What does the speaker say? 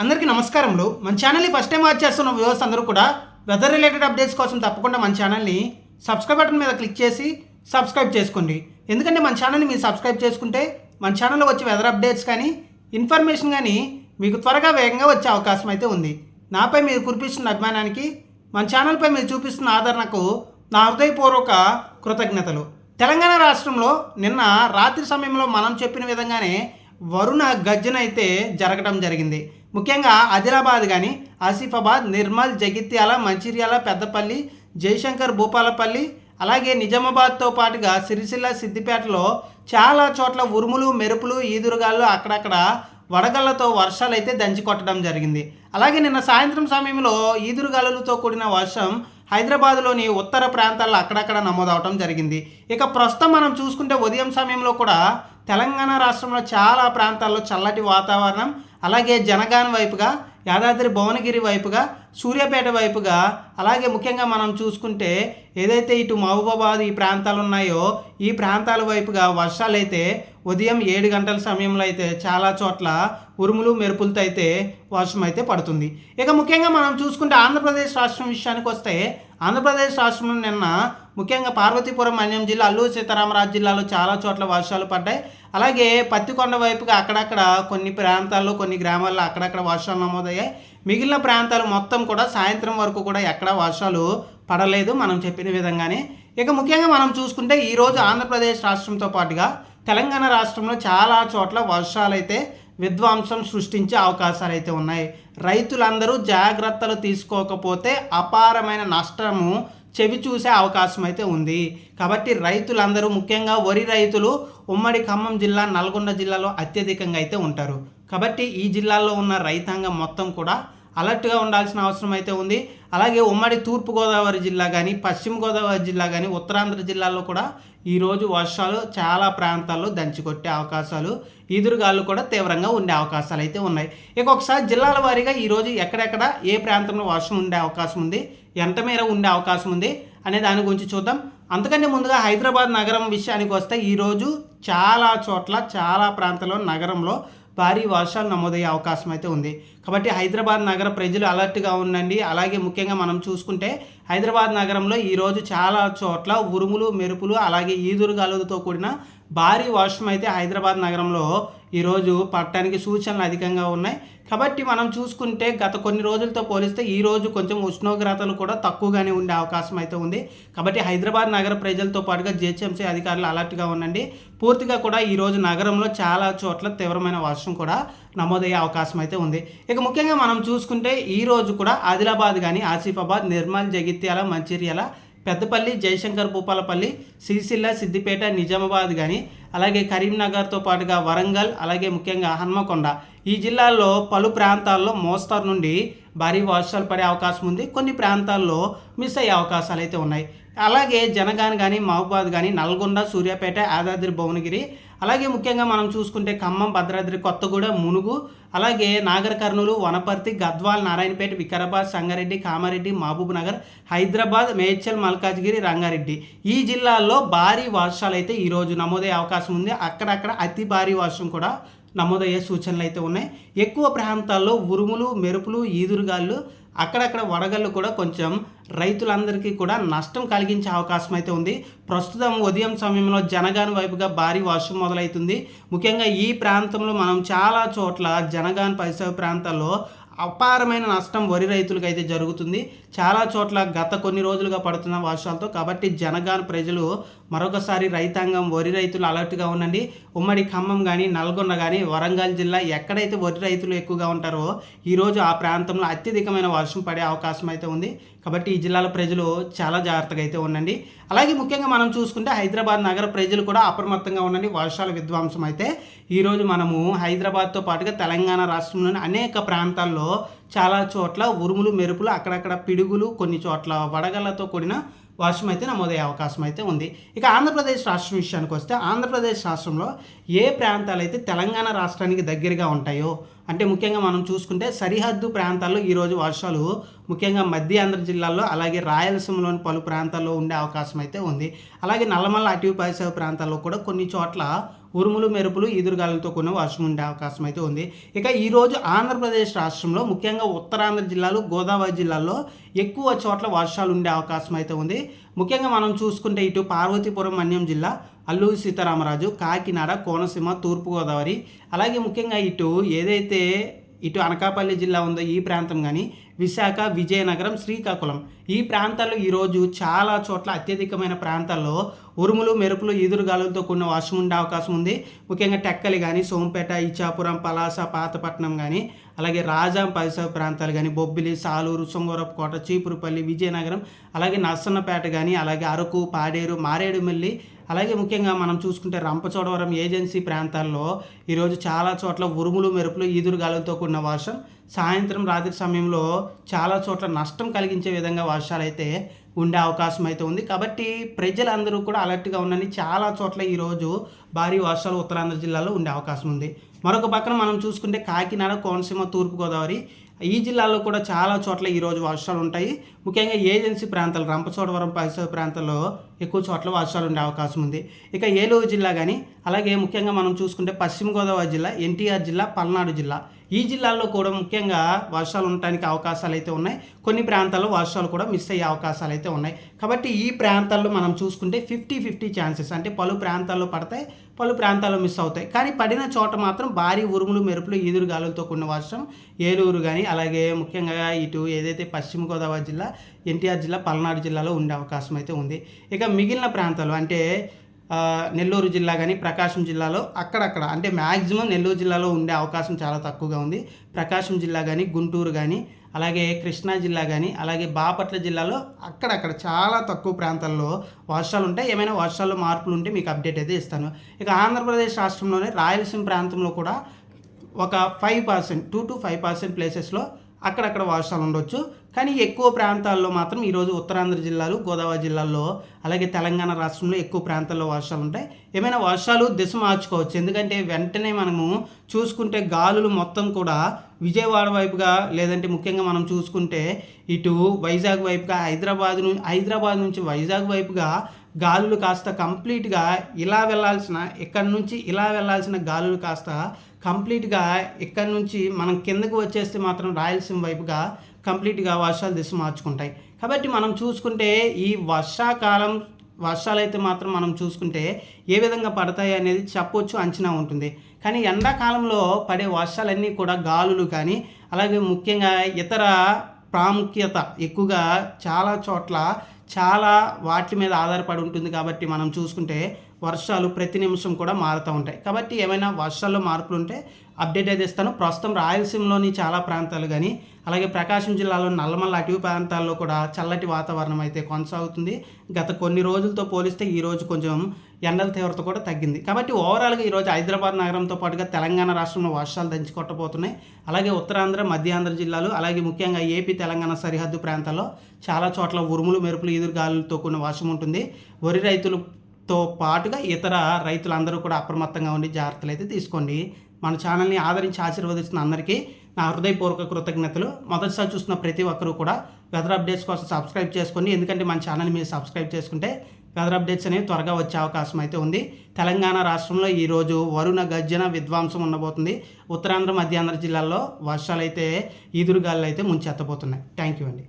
అందరికీ నమస్కారములు. మన ఛానల్ని ఫస్ట్ టైం వాచ్ చేస్తున్న వ్యూవర్స్ అందరూ కూడా వెదర్ రిలేటెడ్ అప్డేట్స్ కోసం తప్పకుండా మన ఛానల్ని సబ్స్క్రైబ్ బటన్ మీద క్లిక్ చేసి సబ్స్క్రైబ్ చేసుకోండి. ఎందుకంటే మన ఛానల్ని మీరు సబ్స్క్రైబ్ చేసుకుంటే మన ఛానల్లో వచ్చే వెదర్ అప్డేట్స్ కానీ ఇన్ఫర్మేషన్ కానీ మీకు త్వరగా వేగంగా వచ్చే అవకాశం అయితే ఉంది. నాపై మీరు కురిపిస్తున్న అభిమానానికి మన ఛానల్పై మీరు చూపిస్తున్న ఆదరణకు నా హృదయపూర్వక కృతజ్ఞతలు. తెలంగాణ రాష్ట్రంలో నిన్న రాత్రి సమయంలో మనం చెప్పిన విధంగానే వరుణ గర్జన అయితే జరగడం జరిగింది. ముఖ్యంగా ఆదిలాబాద్ కానీ ఆసిఫాబాద్ నిర్మల్ జగిత్యాల మంచిర్యాల పెద్దపల్లి జయశంకర్ భూపాలపల్లి అలాగే నిజామాబాద్తో పాటుగా సిరిసిల్ల సిద్దిపేటలో చాలా చోట్ల ఉరుములు మెరుపులు ఈదురుగాలు అక్కడక్కడ వడగళ్ళతో వర్షాలు అయితే దంచి కొట్టడం జరిగింది. అలాగే నిన్న సాయంత్రం సమయంలో ఈదురుగాలులతో కూడిన వర్షం హైదరాబాద్లోని ఉత్తర ప్రాంతాల్లో అక్కడక్కడ నమోదవటం జరిగింది. ఇక ప్రస్తుతం మనం చూసుకుంటే ఉదయం సమయంలో కూడా తెలంగాణ రాష్ట్రంలో చాలా ప్రాంతాల్లో చల్లటి వాతావరణం అలాగే జనగాన్ వైపుగా యాదాద్రి భువనగిరి వైపుగా సూర్యాపేట వైపుగా అలాగే ముఖ్యంగా మనం చూసుకుంటే ఏదైతే ఇటు మహబూబాబాద్ ఈ ప్రాంతాలు ఉన్నాయో ఈ ప్రాంతాల వైపుగా వర్షాలు అయితే ఉదయం ఏడు గంటల సమయంలో అయితే చాలా చోట్ల ఉరుములు మెరుపులతో అయితే వర్షం అయితే పడుతుంది. ఇక ముఖ్యంగా మనం చూసుకుంటే ఆంధ్రప్రదేశ్ రాష్ట్రం విషయానికి వస్తే ఆంధ్రప్రదేశ్ రాష్ట్రంలో నిన్న ముఖ్యంగా పార్వతీపురం మన్యం జిల్లా అల్లూరు సీతారామరాజు జిల్లాలో చాలా చోట్ల వర్షాలు పడ్డాయి. అలాగే పత్తికొండ వైపుగా అక్కడక్కడ కొన్ని ప్రాంతాల్లో కొన్ని గ్రామాల్లో అక్కడక్కడ వర్షాలు నమోదయ్యాయి. మిగిలిన ప్రాంతాలు మొత్తం కూడా సాయంత్రం వరకు కూడా ఎక్కడ వర్షాలు పడలేదు మనం చెప్పిన విధంగానే. ఇక ముఖ్యంగా మనం చూసుకుంటే ఈరోజు ఆంధ్రప్రదేశ్ రాష్ట్రంతో పాటుగా తెలంగాణ రాష్ట్రంలో చాలా చోట్ల వర్షాలు అయితే విధ్వంసం సృష్టించే అవకాశాలు అయితే ఉన్నాయి. రైతులందరూ జాగ్రత్తలు తీసుకోకపోతే అపారమైన నష్టము చెవి చూసే అవకాశం అయితే ఉంది. కాబట్టి రైతులందరూ ముఖ్యంగా వరి రైతులు ఉమ్మడి ఖమ్మం జిల్లా నల్గొండ జిల్లాలో అత్యధికంగా అయితే ఉంటారు. కాబట్టి ఈ జిల్లాలో ఉన్న రైతాంగం మొత్తం కూడా అలర్ట్గా ఉండాల్సిన అవసరం అయితే ఉంది. అలాగే ఉమ్మడి తూర్పుగోదావరి జిల్లా కానీ పశ్చిమ గోదావరి జిల్లా కానీ ఉత్తరాంధ్ర జిల్లాల్లో కూడా ఈరోజు వర్షాలు చాలా ప్రాంతాల్లో దంచికొట్టే అవకాశాలు ఈదురుగాలు కూడా తీవ్రంగా ఉండే అవకాశాలు అయితే ఉన్నాయి. ఇక ఒకసారి జిల్లాల వారీగా ఈరోజు ఎక్కడెక్కడ ఏ ప్రాంతంలో వర్షం ఉండే అవకాశం ఉంది? ఎంత మేర ఉండే అవకాశం ఉంది అనే దాని గురించి చూద్దాం. అంతకంటే ముందుగా హైదరాబాద్ నగరం విషయానికి వస్తే ఈరోజు చాలా చోట్ల చాలా ప్రాంతాల్లో నగరంలో భారీ వర్షాలు నమోదయ్యే అవకాశం అయితే ఉంది. కాబట్టి హైదరాబాద్ నగర ప్రజలు అలర్ట్గా ఉండండి. అలాగే ముఖ్యంగా మనం చూసుకుంటే హైదరాబాద్ నగరంలో ఈరోజు చాలా చోట్ల ఉరుములు మెరుపులు అలాగే ఈదురుగాలులతో కూడిన భారీ వర్షం అయితే హైదరాబాద్ నగరంలో ఈరోజు పట్టడానికి సూచనలు అధికంగా ఉన్నాయి. కాబట్టి మనం చూసుకుంటే గత కొన్ని రోజులతో పోలిస్తే ఈ రోజు కొంచెం ఉష్ణోగ్రతలు కూడా తక్కువగానే ఉండే అవకాశం అయితే ఉంది. కాబట్టి హైదరాబాద్ నగర ప్రజలతో పాటుగా జిహెచ్ఎంసీ అధికారులు అలర్ట్గా ఉండండి. పూర్తిగా కూడా ఈరోజు నగరంలో చాలా చోట్ల తీవ్రమైన వర్షం కూడా నమోదయ్యే అవకాశం అయితే ఉంది. ఇక ముఖ్యంగా మనం చూసుకుంటే ఈ రోజు కూడా ఆదిలాబాద్ కానీ ఆసిఫాబాద్ నిర్మల్ జగిత్యాల మంచిర్యాల పెద్దపల్లి జయశంకర్ భూపాలపల్లి సిరిసిల్ల సిద్దిపేట నిజామాబాద్ కానీ అలాగే కరీంనగర్తో పాటుగా వరంగల్ అలాగే ముఖ్యంగా హన్మకొండ. ఈ జిల్లాల్లో పలు ప్రాంతాల్లో మోస్తరు నుండి భారీ వర్షాలు పడే అవకాశం ఉంది. కొన్ని ప్రాంతాల్లో మిస్ అయ్యే అవకాశాలు అయితే ఉన్నాయి. అలాగే జనగాన్ కానీ మహబూబాద్ కానీ నల్గొండ సూర్యాపేట యాదాద్రి భువనగిరి అలాగే ముఖ్యంగా మనం చూసుకుంటే ఖమ్మం భద్రాద్రి కొత్తగూడెం మునుగు అలాగే నాగర్ కర్నూలు వనపర్తి గద్వాల్ నారాయణపేట వికారాబాద్ సంగారెడ్డి కామారెడ్డి మహబూబ్ నగర్ హైదరాబాద్ మేడ్చల్ మల్కాజ్గిరి రంగారెడ్డి. ఈ జిల్లాల్లో భారీ వర్షాలు అయితే ఈరోజు నమోదయ్యే అవకాశం ఉంది. అక్కడక్కడ అతి భారీ వర్షం కూడా నమోదయ్యే సూచనలు అయితే ఉన్నాయి. ఎక్కువ ప్రాంతాల్లో ఉరుములు మెరుపులు ఈదురుగాళ్ళు అక్కడక్కడ వడగళ్ళు కూడా కొంచెం రైతులందరికీ కూడా నష్టం కలిగించే అవకాశం అయితే ఉంది. ప్రస్తుతం ఉదయం సమయంలో జనగాన్ వైపుగా భారీ వర్షం మొదలవుతుంది. ముఖ్యంగా ఈ ప్రాంతంలో మనం చాలా చోట్ల జనగాన్ పరిసర ప్రాంతాల్లో అపారమైన నష్టం వరి రైతులకు అయితే జరుగుతుంది. చాలా చోట్ల గత కొన్ని రోజులుగా పడుతున్న వర్షాలతో కాబట్టి జనగాన ప్రజలు మరొకసారి రైతాంగం వరి రైతులు అలర్ట్గా ఉండండి. ఉమ్మడి ఖమ్మం కానీ నల్గొండ కానీ వరంగల్ జిల్లా ఎక్కడైతే వరి రైతులు ఎక్కువగా ఉంటారో ఈరోజు ఆ ప్రాంతంలో అత్యధికమైన వర్షం పడే అవకాశం అయితే ఉంది. కాబట్టి ఈ జిల్లాల ప్రజలు చాలా జాగ్రత్తగా అయితే ఉండండి. అలాగే ముఖ్యంగా మనం చూసుకుంటే హైదరాబాద్ నగర ప్రజలు కూడా అప్రమత్తంగా ఉండండి. వర్షాల విధ్వంసం అయితే ఈరోజు మనము హైదరాబాద్తో పాటుగా తెలంగాణ రాష్ట్రంలోని అనేక ప్రాంతాల్లో చాలా చోట్ల ఉరుములు మెరుపులు అక్కడక్కడ పిడుగులు కొన్ని చోట్ల వడగళ్ళతో కూడిన వర్షం అయితే నమోదయ్యే అవకాశం అయితే ఉంది. ఇక ఆంధ్రప్రదేశ్ రాష్ట్రం విషయానికి వస్తే ఆంధ్రప్రదేశ్ రాష్ట్రంలో ఏ ప్రాంతాలు అయితే తెలంగాణ రాష్ట్రానికి దగ్గరగా ఉంటాయో అంటే ముఖ్యంగా మనం చూసుకుంటే సరిహద్దు ప్రాంతాల్లో ఈరోజు వర్షాలు ముఖ్యంగా మధ్య ఆంధ్ర జిల్లాల్లో అలాగే రాయలసీమలోని పలు ప్రాంతాల్లో ఉండే అవకాశం అయితే ఉంది. అలాగే నల్లమల్ల అటవీ పరిసర ప్రాంతాల్లో కూడా కొన్ని చోట్ల ఉరుములు మెరుపులు ఈదురుగాలతో కూడిన వర్షం ఉండే అవకాశం అయితే ఉంది. ఇక ఈరోజు ఆంధ్రప్రదేశ్ రాష్ట్రంలో ముఖ్యంగా ఉత్తరాంధ్ర జిల్లాలు గోదావరి జిల్లాల్లో ఎక్కువ చోట్ల వర్షాలు ఉండే అవకాశం అయితే ఉంది. ముఖ్యంగా మనం చూసుకుంటే ఇటు పార్వతీపురం మన్యం జిల్లా అల్లూరి సీతారామరాజు కాకినాడ కోనసీమ తూర్పుగోదావరి అలాగే ముఖ్యంగా ఇటు ఏదైతే ఇటు అనకాపల్లి జిల్లా ఉందో ఈ ప్రాంతం కానీ విశాఖ విజయనగరం శ్రీకాకుళం. ఈ ప్రాంతాల్లో ఈరోజు చాలా చోట్ల అత్యధికమైన ప్రాంతాల్లో ఉరుములు మెరుపులు ఈదురుగాలులతో కూడిన వర్షం ఉండే అవకాశం ఉంది. ముఖ్యంగా టెక్కలి కానీ సోంపేట ఇచ్చాపురం పలాస పాతపట్నం కానీ అలాగే రాజాం పరిసర ప్రాంతాలు కానీ బొబ్బిలి సాలూరు సొంగూరపుకోట చీపురుపల్లి విజయనగరం అలాగే నర్సన్నపేట కానీ అలాగే అరకు పాడేరు మారేడుమల్లి అలాగే ముఖ్యంగా మనం చూసుకుంటే రంపచోడవరం ఏజెన్సీ ప్రాంతాల్లో ఈరోజు చాలా చోట్ల ఉరుములు మెరుపులు ఈదురుగాలులతో కూడిన వర్షం. సాయంత్రం రాత్రి సమయంలో చాలా చోట్ల నష్టం కలిగించే విధంగా వర్షాలు అయితే ఉండే అవకాశం అయితే ఉంది. కాబట్టి ప్రజలందరూ కూడా అలర్ట్గా ఉండని చాలా చోట్ల ఈరోజు భారీ వర్షాలు ఉత్తరాంధ్ర జిల్లాలో ఉండే అవకాశం ఉంది. మరొక పక్కన మనం చూసుకుంటే కాకినాడ కోనసీమ తూర్పుగోదావరి ఈ జిల్లాలో కూడా చాలా చోట్ల ఈరోజు వర్షాలు ఉంటాయి. ముఖ్యంగా ఏజెన్సీ ప్రాంతాలు రంపచోడవరం పరిసర ప్రాంతాల్లో ఎక్కువ చోట్ల వర్షాలు ఉండే అవకాశం ఉంది. ఇక ఏలూరు జిల్లా కానీ అలాగే ముఖ్యంగా మనం చూసుకుంటే పశ్చిమ గోదావరి జిల్లా ఎన్టీఆర్ జిల్లా పల్నాడు జిల్లా. ఈ జిల్లాల్లో కూడా ముఖ్యంగా వర్షాలు ఉండటానికి అవకాశాలు అయితే ఉన్నాయి. కొన్ని ప్రాంతాల్లో వర్షాలు కూడా మిస్ అయ్యే అవకాశాలు అయితే ఉన్నాయి. కాబట్టి ఈ ప్రాంతాల్లో మనం చూసుకుంటే ఫిఫ్టీ ఫిఫ్టీ ఛాన్సెస్. అంటే పలు ప్రాంతాల్లో పడతాయి పలు ప్రాంతాల్లో మిస్ అవుతాయి. కానీ పడిన చోట మాత్రం భారీ ఉరుములు మెరుపులు ఈదురు గాలులతో కూడిన వర్షం ఏలూరు కానీ అలాగే ముఖ్యంగా ఇటు ఏదైతే పశ్చిమ గోదావరి జిల్లా ఎన్టీఆర్ జిల్లా పల్నాడు జిల్లాలో ఉండే అవకాశం అయితే ఉంది. ఇక మిగిలిన ప్రాంతాలు అంటే నెల్లూరు జిల్లా కానీ ప్రకాశం జిల్లాలో అక్కడక్కడ అంటే మ్యాక్సిమం నెల్లూరు జిల్లాలో ఉండే అవకాశం చాలా తక్కువగా ఉంది. ప్రకాశం జిల్లా కానీ గుంటూరు కానీ అలాగే కృష్ణా జిల్లా కానీ అలాగే బాపట్ల జిల్లాలో అక్కడక్కడ చాలా తక్కువ ప్రాంతాల్లో వర్షాలు ఉంటాయి. ఏమైనా వర్షాల్లో మార్పులు ఉంటే మీకు అప్డేట్ అయితే ఇస్తాను. ఇక ఆంధ్రప్రదేశ్ రాష్ట్రంలోనే రాయలసీమ ప్రాంతంలో కూడా ఒక five percent two to five percent ప్లేసెస్లో అక్కడక్కడ వర్షాలు ఉండొచ్చు. కానీ ఎక్కువ ప్రాంతాల్లో మాత్రం ఈరోజు ఉత్తరాంధ్ర జిల్లాలు గోదావరి జిల్లాల్లో అలాగే తెలంగాణ రాష్ట్రంలో ఎక్కువ ప్రాంతాల్లో వర్షాలు ఉంటాయి. ఏమైనా వర్షాలు దిశ మార్చుకోవచ్చు. ఎందుకంటే వెంటనే మనము చూసుకుంటే గాలులు మొత్తం కూడా విజయవాడ వైపుగా లేదంటే ముఖ్యంగా మనం చూసుకుంటే ఇటు వైజాగ్ వైపుగా హైదరాబాద్ నుంచి హైదరాబాద్ నుంచి వైజాగ్ వైపుగా గాలులు కాస్త కంప్లీట్గా ఇలా వెళ్ళాల్సిన ఇక్కడి నుంచి ఇలా వెళ్ళాల్సిన గాలులు కాస్త కంప్లీట్గా ఇక్కడి నుంచి మనం కిందకు వచ్చేస్తే మాత్రం రాయలసీమ వైపుగా కంప్లీట్గా వర్షాలు దిశ మార్చుకుంటాయి. కాబట్టి మనం చూసుకుంటే ఈ వర్షాకాలం వర్షాలు అయితే మాత్రం మనం చూసుకుంటే ఏ విధంగా పడతాయి అనేది చెప్పొచ్చు అంచనా ఉంటుంది. కానీ ఎండాకాలంలో పడే వర్షాలన్నీ కూడా గాలులు కానీ అలాగే ముఖ్యంగా ఇతర ప్రాముఖ్యత ఎక్కువగా చాలా చోట్ల చాలా వాటి మీద ఆధారపడి ఉంటుంది కాబట్టి మనం చూసుకుంటే వర్షాలు ప్రతి నిమిషం కూడా మారుతూ ఉంటాయి. కాబట్టి ఏమైనా వర్షాల్లో మార్పులు ఉంటే అప్డేట్ అయితే ఇస్తాను. ప్రస్తుతం రాయలసీమలోని చాలా ప్రాంతాలు కానీ అలాగే ప్రకాశం జిల్లాలో నల్లమల్ల అటవీ ప్రాంతాల్లో కూడా చల్లటి వాతావరణం అయితే కొనసాగుతుంది. గత కొన్ని రోజులతో పోలిస్తే ఈరోజు కొంచెం ఎండల తీవ్రత కూడా తగ్గింది. కాబట్టి ఓవరాల్గా ఈరోజు హైదరాబాద్ నగరంతో పాటుగా తెలంగాణ రాష్ట్రంలో వర్షాలు దంచి కొట్టబోతున్నాయి అలాగే ఉత్తరాంధ్ర మధ్యాంధ్ర జిల్లాలు అలాగే ముఖ్యంగా ఏపీ తెలంగాణ సరిహద్దు ప్రాంతాల్లో చాలా చోట్ల ఉరుములు మెరుపులు ఎదురుగాలులతో కూడిన వర్షం ఉంటుంది. వరి రైతులతో పాటుగా ఇతర రైతులందరూ కూడా అప్రమత్తంగా ఉండి జాగ్రత్తలు అయితే తీసుకోండి. మన ఛానల్ని ఆదరించి ఆశీర్వదిస్తున్న అందరికీ నా హృదయపూర్వక కృతజ్ఞతలు. మొదటిసారి చూస్తున్న ప్రతి ఒక్కరూ కూడా వెదర్ అప్డేట్స్ కోసం సబ్స్క్రైబ్ చేసుకోండి. ఎందుకంటే మన ఛానల్ మీరు సబ్స్క్రైబ్ చేసుకుంటే వెదర్ అప్డేట్స్ అనేవి త్వరగా వచ్చే అవకాశం అయితే ఉంది. తెలంగాణ రాష్ట్రంలో ఈరోజు వరుణ గర్జన విధ్వంసం ఉండబోతుంది. ఉత్తరాంధ్ర మధ్యాంధ్ర జిల్లాల్లో వర్షాలు అయితే ఈదురుగాలు అయితే ముంచెత్తబోతున్నాయి. థ్యాంక్ యూ అండి.